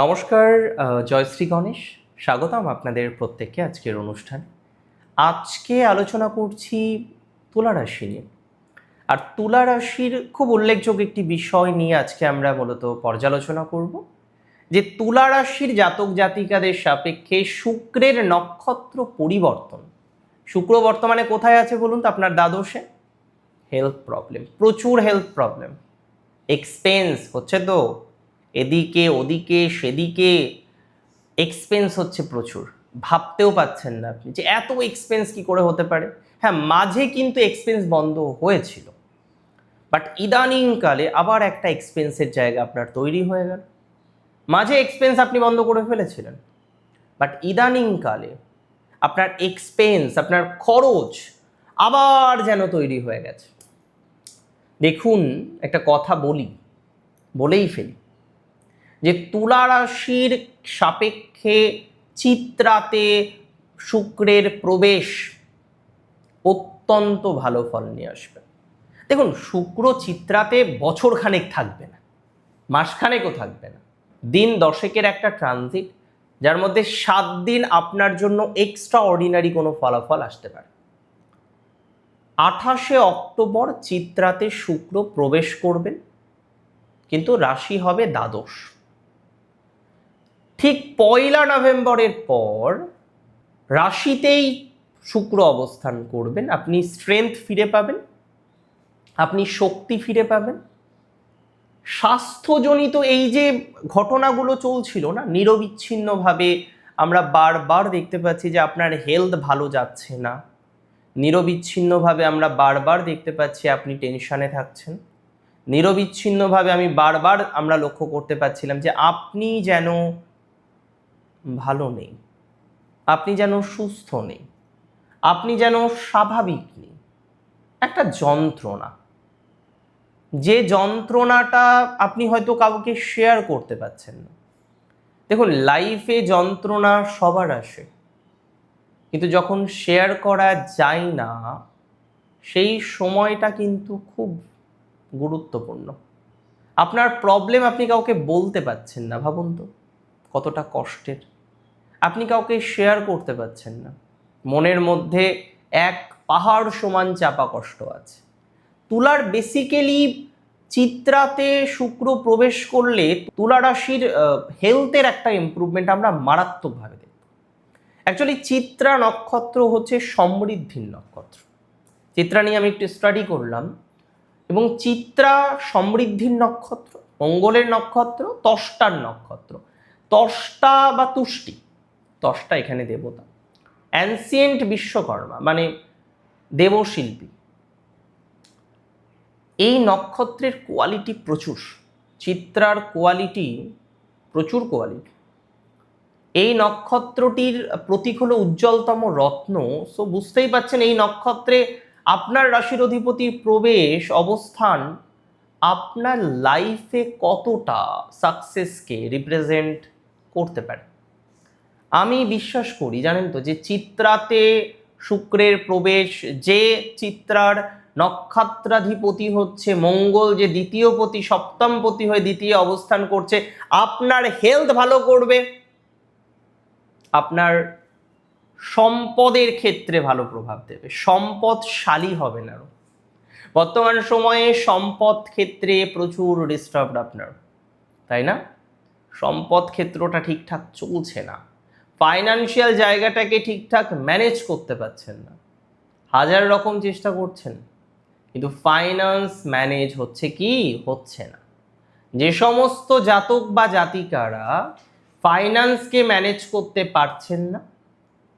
নমস্কার জয়শ্রী গণেশ। স্বাগতম আপনাদের প্রত্যেককে আজকের অনুষ্ঠানে। আজকে আলোচনা করছি তুলা রাশি নিয়ে। আর তুলা রাশির খুব উল্লেখযোগ্য একটি বিষয় নিয়ে আজকে আমরা মূলত পর্যালোচনা করব, যে তুলা রাশির জাতক জাতিকাদের সাপেক্ষে শুক্রের নক্ষত্র পরিবর্তন। শুক্র বর্তমানে কোথায় আছে বলুন তো আপনার দ্বাদশে? হেলথ প্রবলেম প্রচুর হেলথ প্রবলেম এক্সপেন্স হচ্ছে তো। এদিকে, ওদিকে, সেদিকে এক্সপেন্স হচ্ছে প্রচুর। ভাবতেও পাচ্ছেন না আপনি যে এত এক্সপেন্স কি করে হতে পারে? হ্যাঁ মাঝে কিন্তু এক্সপেন্স বন্ধ হয়েছিল। বাট ইদানিংকালে আবার একটা এক্সপেন্সের জায়গা আপনার তৈরি হয়ে গেল। মাঝে এক্সপেন্স আপনি বন্ধ করে ফেলেছিলেন। বাট ইদানিংকালে আপনার এক্সপেন্স আপনার খরচ আবার যেন তৈরি হয়ে গেছে। দেখুন, একটা কথা বলি, বলেই ফেলি। যে তুলা রাশির সাপেক্ষে চিত্রাতে শুক্রের প্রবেশ অত্যন্ত ভালো ফল নিয়ে আসবে। দেখুন, শুক্র চিত্রাতে বছরখানেক থাকবে না, মাসখানেকও থাকবে না, দিন দশেকের একটা ট্রানজিট যার মধ্যে সাত দিন আপনার জন্য এক্সট্রা অর্ডিনারি কোনো ফলাফল আসতে পারে। আঠাশে অক্টোবর চিত্রাতে শুক্র প্রবেশ করবেন, কিন্তু রাশি হবে দ্বাদশ। ঠিক পয়লা নভেম্বরের পর রাশিতেই শুক্র অবস্থান করবেন। আপনি স্ট্রেংথ ফিরে পাবেন। আপনি শক্তি ফিরে পাবেন। স্বাস্থ্যজনিত এই যে ঘটনাগুলো চলছিল না, নিরবিচ্ছিন্নভাবে আমরা বারবার দেখতে পাচ্ছি যে আপনার হেলথ ভালো যাচ্ছে না। নিরবিচ্ছিন্নভাবে আমরা বারবার দেখতে পাচ্ছি আপনি টেনশনে থাকছেন। নিরবিচ্ছিন্নভাবে আমি বারবার আমরা লক্ষ্য করতে পারছিলাম যে আপনি যেন ভালো নেই। আপনি যেন সুস্থ নেই। আপনি যেন স্বাভাবিক নেই। একটা যন্ত্রণা। যে যন্ত্রণাটা আপনি হয়তো কাউকে শেয়ার করতে পারছেন না। দেখুন লাইফে যন্ত্রণা সবার আসে। কিন্তু যখন শেয়ার করা যায় না, সেই সময়টা কিন্তু খুব গুরুত্বপূর্ণ। আপনার প্রবলেম আপনি কাউকে বলতে পারছেন না, ভাবুন তো, কতটা কষ্টের। আপনি কাউকে শেয়ার করতে পারছেন না। মনের মধ্যে এক পাহাড় সমান চাপা কষ্ট আছে। তুলার বেসিক্যালি চিত্রাতে শুক্র প্রবেশ করলে তুলা রাশির হেলথের একটা ইম্প্রুভমেন্ট আমরা মারাত্মকভাবে দেখব। অ্যাকচুয়ালি চিত্রা নক্ষত্র হচ্ছে সমৃদ্ধির নক্ষত্র। চিত্রা নিয়ে আমি একটু স্টাডি করলাম এবং চিত্রা সমৃদ্ধির নক্ষত্র, মঙ্গলের নক্ষত্র, তষ্টার নক্ষত্র। তষ্টা বা তুষ্টি তষ্টা এখানে দেবতা। অ্যানসিয়েন্ট বিশ্বকর্মা মানে দেবশিল্পী। এই নক্ষত্রের কোয়ালিটি প্রচুর। চিত্রার কোয়ালিটি প্রচুর কোয়ালিটি এই নক্ষত্রটির প্রতীক হলো উজ্জ্বলতম রত্ন। সো বুঝতেই পাচ্ছেন, এই নক্ষত্রে আপনার রাশির অধিপতির প্রবেশ, অবস্থান আপনার লাইফে কতটা সাকসেসকে রিপ্রেজেন্ট করতে পারে। আমি বিশ্বাস করি, জানেন তো, যে চিত্রাতে শুক্রের প্রবেশ, যে চিত্রার নক্ষত্রাধিপতি হচ্ছে মঙ্গল, যে দ্বিতীয় পতি, সপ্তম পতি হয়ে দ্বিতীয় অবস্থান করছে, আপনার হেলথ ভালো করবে। আপনার সম্পদের ক্ষেত্রে ভালো প্রভাব দেবে। সম্পদশালী হবেন আরও। বর্তমান সময়ে সম্পদ ক্ষেত্রে প্রচুর ডিস্টার্বড আপনার। তাই না? সম্পদ ক্ষেত্রটা ঠিকঠাক চলছে না। ফাইনান্সিয়াল জায়গাটাকে ঠিকঠাক ম্যানেজ করতে পারছেন না। হাজার রকম চেষ্টা করছেন, কিন্তু ফাইন্যান্স ম্যানেজ হচ্ছে কি? হচ্ছে না। যে সমস্ত জাতক বা জাতিকারা ফাইন্যান্সকে ম্যানেজ করতে পারছেন না,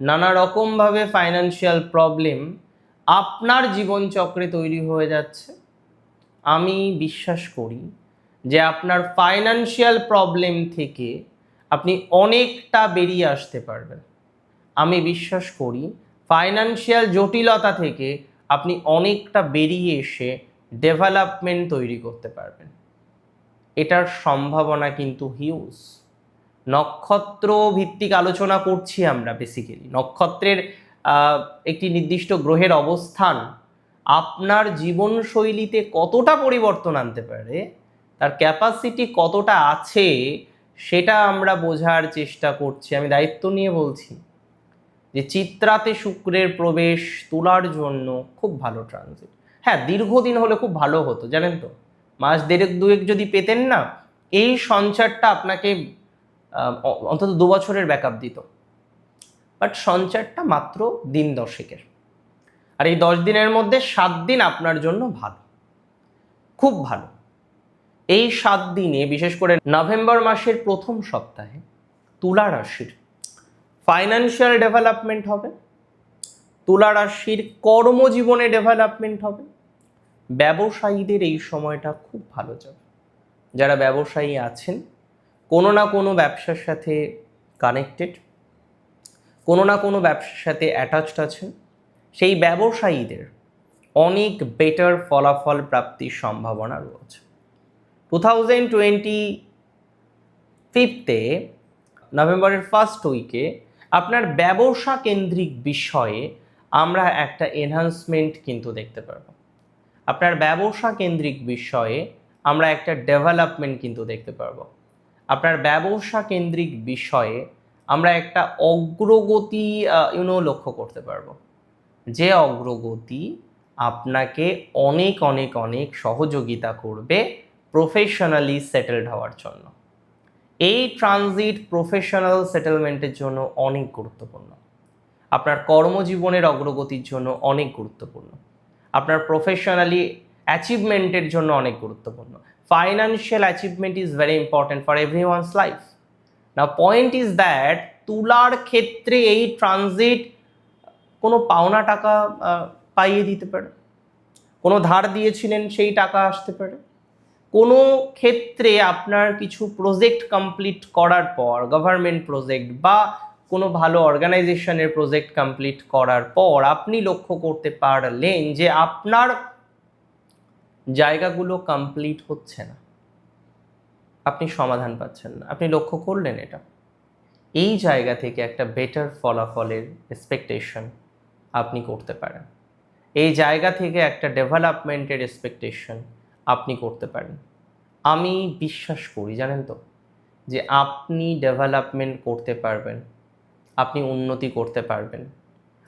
নানা রকমভাবে ফাইনান্সিয়াল প্রবলেম আপনার জীবনচক্রে তৈরি হয়ে যাচ্ছে। আমি বিশ্বাস করি যে আপনার ফাইনান্সিয়াল প্রবলেম থেকে আপনি অনেকটা বেরিয়ে আসতে পারবেন। আমি বিশ্বাস করি ফাইনান্সিয়াল জটিলতা থেকে আপনি অনেকটা বেরিয়ে এসে ডেভেলপমেন্ট তৈরি করতে পারবেন। এটার সম্ভাবনা কিন্তু হিউজ নক্ষত্র ভিত্তিক আলোচনা করছি আমরা বেসিক্যালি নক্ষত্রের একটি নির্দিষ্ট গ্রহের অবস্থান, আপনার জীবনশৈলীতে কতটা পরিবর্তন আনতে পারে, তার ক্যাপাসিটি কতটা আছে সেটা আমরা বোঝার চেষ্টা করছি, আমি দায়িত্ব নিয়ে বলছি যে চিত্রাতে শুক্রের প্রবেশ তোলার জন্য খুব ভালো ট্রানজিট হ্যাঁ দীর্ঘদিন হলে খুব ভালো হতো, জানেন তো? মাস দেড়েক, দুয়েক যদি পেতেন না, এই সঞ্চারটা আপনাকে অন্তত দু বছরের ব্যাকআপ দিত। বাট সঞ্চারটা মাত্র দিন দশেকের। আর এই দশ দিনের মধ্যে সাত দিন আপনার জন্য ভালো। খুব ভালো। এই সাত দিনে, বিশেষ করে নভেম্বর মাসের প্রথম সপ্তাহে, তুলা রাশির ফাইন্যান্সিয়াল ডেভেলপমেন্ট হবে, তুলা রাশির কর্মজীবনে ডেভেলপমেন্ট হবে, ব্যবসায়ীদের এই সময়টা খুব ভালো যাবে। যারা ব্যবসায়ী আছেন, কোনো না কোনো ব্যবসার সাথে কানেক্টেড কোনো না কোনো ব্যবসার সাথে অ্যাটাচড আছেন, সেই ব্যবসায়ীদের অনেক বেটার ফলাফল প্রাপ্তির সম্ভাবনা রয়েছে। টু থাউজেন্ড টোয়েন্টি ফিফতে নভেম্বরের ফার্স্ট উইকে আপনার ব্যবসা কেন্দ্রিক বিষয়ে আমরা একটা এনহান্সমেন্ট কিন্তু দেখতে পারব। আপনার ব্যবসা কেন্দ্রিক বিষয়ে আমরা একটা ডেভেলপমেন্ট কিন্তু দেখতে পারব। আপনার ব্যবসা কেন্দ্রিক বিষয়ে আমরা একটা অগ্রগতি ইউনো লক্ষ্য করতে পারব। যে অগ্রগতি আপনাকে অনেক অনেক অনেক সহযোগিতা করবে প্রফেশনালি সেটেলড হওয়ার জন্য। এই ট্রানজিট প্রফেশনাল সেটেলমেন্টের জন্য অনেক গুরুত্বপূর্ণ। আপনার কর্মজীবনের অগ্রগতির জন্য অনেক গুরুত্বপূর্ণ। আপনার প্রফেশনালি অ্যাচিভমেন্টের জন্য অনেক গুরুত্বপূর্ণ। Financial achievement is very important for every one's life না পয়েন্ট ইজ দ্যাট তুলার ক্ষেত্রে এই ট্রানজিট কোনো পাওনা টাকা পাইয়ে দিতে পারে। কোনো ধার দিয়েছিলেন, সেই টাকা আসতে পারে। কোনো ক্ষেত্রে আপনার কিছু প্রজেক্ট কমপ্লিট করার পর গভর্নমেন্ট প্রজেক্ট বা কোনো ভালো অর্গানাইজেশনের প্রজেক্ট কমপ্লিট করার পর, আপনি লক্ষ্য করতে পারলেন যে আপনার জায়গাগুলো কমপ্লিট হচ্ছে না। আপনি সমাধান পাচ্ছেন না। আপনি লক্ষ্য করলেন এটা। এই জায়গা থেকে একটা বেটার ফলাফলের এক্সপেকটেশন আপনি করতে পারেন। এই জায়গা থেকে একটা ডেভেলপমেন্টের এক্সপেকটেশন আপনি করতে পারেন। আমি বিশ্বাস করি, জানেন তো, যে আপনি ডেভেলপমেন্ট করতে পারবেন, আপনি উন্নতি করতে পারবেন।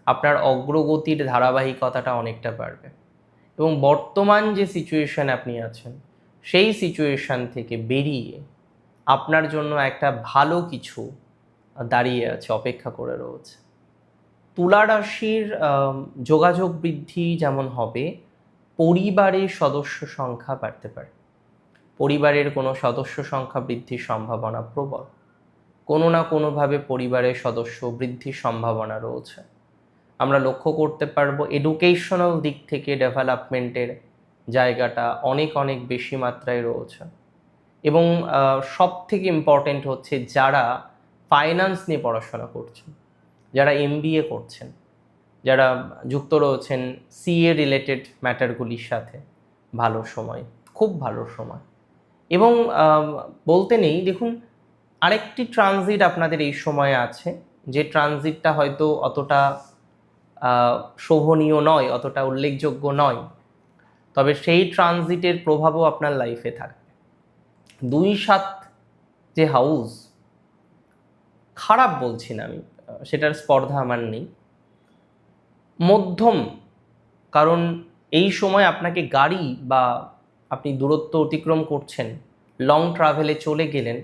আপনার অগ্রগতির ধারাবাহিকতাটা অনেকটা বাড়বে। এবং বর্তমান যে সিচুয়েশান আপনি আছেন, সেই সিচুয়েশন থেকে বেরিয়ে আপনার জন্য একটা ভালো কিছু দাঁড়িয়ে আছে, অপেক্ষা করে রয়েছে। তুলা রাশির যোগাযোগ বৃদ্ধি যেমন হবে পরিবারের সদস্য সংখ্যা বাড়তে পারে। পরিবারের কোনো সদস্য সংখ্যা বৃদ্ধির সম্ভাবনা প্রবল। কোনো না কোনোভাবে পরিবারের সদস্য বৃদ্ধির সম্ভাবনা রয়েছে। আমরা লক্ষ্য করতে পারব এডুকেশনাল দিক থেকে ডেভেলপমেন্টের জায়গাটা অনেক অনেক বেশি মাত্রায় রয়েছে। এবং সব থেকে ইম্পর্টেন্ট হচ্ছে যারা ফাইন্যান্স নিয়ে পড়াশোনা করছেন, যারা এমবিএ করছেন। যারা যুক্ত রয়েছেন সিএ রিলেটেড ম্যাটারগুলির সাথে, ভালো সময়, খুব ভালো সময়। এবং বলতে নেই, দেখুন, আরেকটি ট্রানজিট আপনাদের এই সময়ে আছে, যে ট্রানজিটটা হয়তো অতটা শোভনীয় নয়, অতটা উল্লেখযোগ্য নয়। তবে সেই ট্রানজিটের প্রভাবও আপনার লাইফে থাকবে। দুই সাত যে হাউস খারাপ বলছি না আমি, সেটার স্পর্ধা আমার নেই। মধ্যম। কারণ এই সময় আপনাকে গাড়ি বা আপনি দূরত্ব অতিক্রম করছেন লং ট্রাভেলে চলে গেলেন,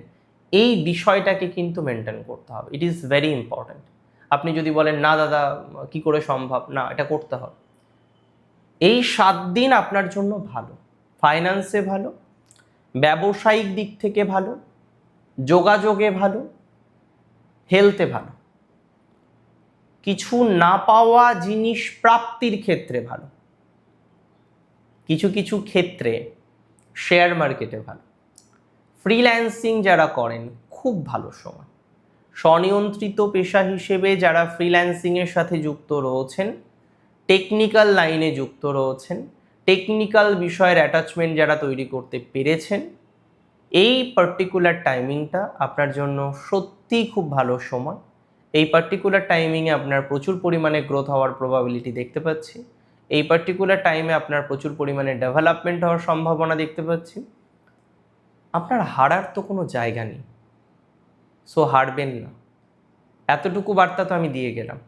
এই বিষয়টাকে কিন্তু মেনটেন করতে হবে। ইট ইজ ভেরি ইম্পর্ট্যান্ট আপনি যদি বলেন, না দাদা, কি করে সম্ভব? না, এটা করতে হবে। এই সাত দিন আপনার জন্য ভালো। ফাইন্যান্সে ভালো। ব্যবসায়িক দিক থেকে ভালো। যোগাযোগে ভালো। হেলথে ভালো। কিছু না পাওয়া জিনিস প্রাপ্তির ক্ষেত্রে ভালো। কিছু কিছু ক্ষেত্রে শেয়ার মার্কেটে ভালো। ফ্রিল্যান্সিং যারা করেন, খুব ভালো সময়। স্বনিয়ন্ত্রিত পেশা হিসেবে যারা ফ্রিল্যান্সিংয়ের সাথে যুক্ত রয়েছেন টেকনিক্যাল লাইনে যুক্ত রয়েছেন টেকনিক্যাল বিষয়ের অ্যাটাচমেন্ট যারা তৈরি করতে পেরেছেন, এই পার্টিকুলার টাইমিংটা আপনার জন্য সত্যিই খুব ভালো সময়। এই পার্টিকুলার টাইমিংয়ে আপনার প্রচুর পরিমাণে গ্রোথ হওয়ার প্রবাবিলিটি দেখতে পাচ্ছি। এই পার্টিকুলার টাইমে আপনার প্রচুর পরিমাণে ডেভেলপমেন্ট হওয়ার সম্ভাবনা দেখতে পাচ্ছি। আপনার হারার তো কোনো জায়গা নেই। সো হারবেন না। এতটুকু বার্তা তো আমি দিয়ে গেলাম।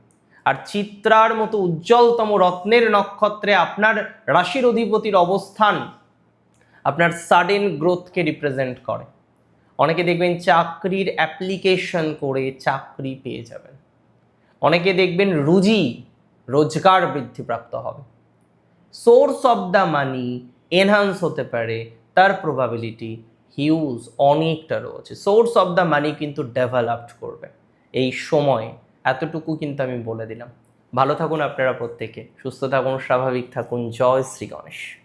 আর চিত্রার মতো উজ্জ্বলতম রত্নের নক্ষত্রে আপনার রাশির অধিপতির অবস্থান আপনার সাডেন গ্রোথকে রিপ্রেজেন্ট করে। অনেকে দেখবেন চাকরির অ্যাপ্লিকেশন করে চাকরি পেয়ে যাবেন। অনেকে দেখবেন রুজি, রোজগার বৃদ্ধিপ্রাপ্ত হবে। Source of the money enhance হতে পারে, তার প্রবাবিলিটি হিউজ অনেকটা রয়েছে। সোর্স অফ দ্য মানি কিন্তু ডেভেলপড করবে। এই সময়, এতটুকু কিন্তু আমি বলে দিলাম। ভালো থাকুন আপনারা প্রত্যেকে। সুস্থ থাকুন, স্বাভাবিক থাকুন। জয় শ্রী গণেশ।